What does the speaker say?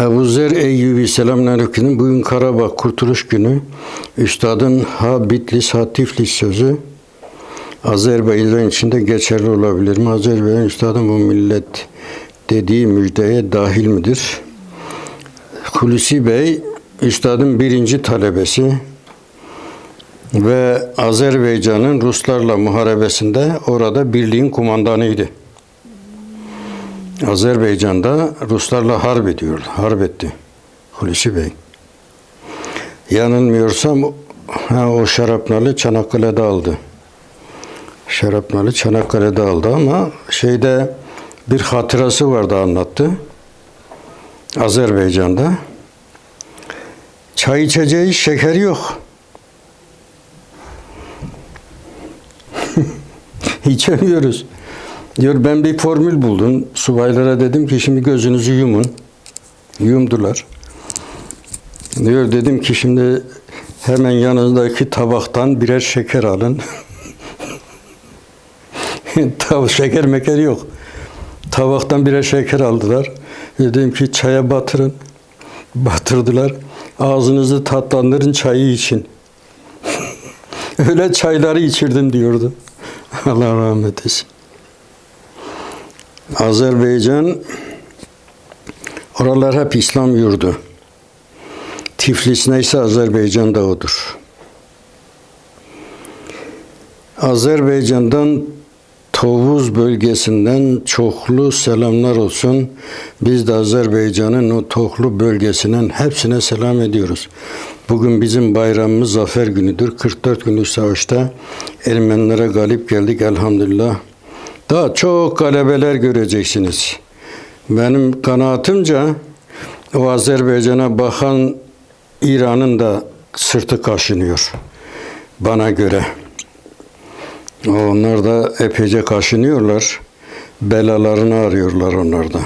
Ebu Zer Eyyubi selamünaleyküm. Bugün Karabağ Kurtuluş Günü. Üstadın ha Bitlis ha Tiflis sözü Azerbaycan içinde geçerli olabilir mi? Azerbaycan üstadın bu millet dediği müjdeye dahil midir? Hulusi Bey üstadın birinci talebesi ve Azerbaycan'ın Ruslarla muharebesinde orada birliğin kumandanıydı. Azerbaycan'da Ruslarla harp ediyordu. Harp etti Hulusi Bey. Yanılmıyorsam ha, o şarapnalı Çanakkale'de aldı. Şarapnalı Çanakkale'de aldı ama şeyde bir hatırası vardı anlattı. Azerbaycan'da. Çay içeceği şeker yok. İçemiyoruz. Diyor ben bir formül buldum. Subaylara dedim ki şimdi gözünüzü yumun. Yumdular. Diyor dedim ki şimdi hemen yanınızdaki tabaktan birer şeker alın. Tav şeker meker yok. Tabaktan birer şeker aldılar. Dedim ki çaya batırın. Batırdılar. Ağzınızı tatlandırın çayı için. Öyle çayları içirdim diyordu. Allah rahmet eylesin. Azerbaycan oralar hep İslam yurdu. Tiflis neyse Azerbaycan da odur. Azerbaycan'dan Tovuz bölgesinden çoklu selamlar olsun. Biz de Azerbaycan'ın o Tohlu bölgesinden hepsine selam ediyoruz. Bugün bizim bayramımız zafer günüdür. 44 günlük savaşta Ermenilere galip geldik elhamdülillah. Daha çok galebeler göreceksiniz. Benim kanaatimce o Azerbaycan'a bakan İran'ın da sırtı kaşınıyor. Bana göre. Onlar da epeyce kaşınıyorlar. Belalarını arıyorlar onlar da.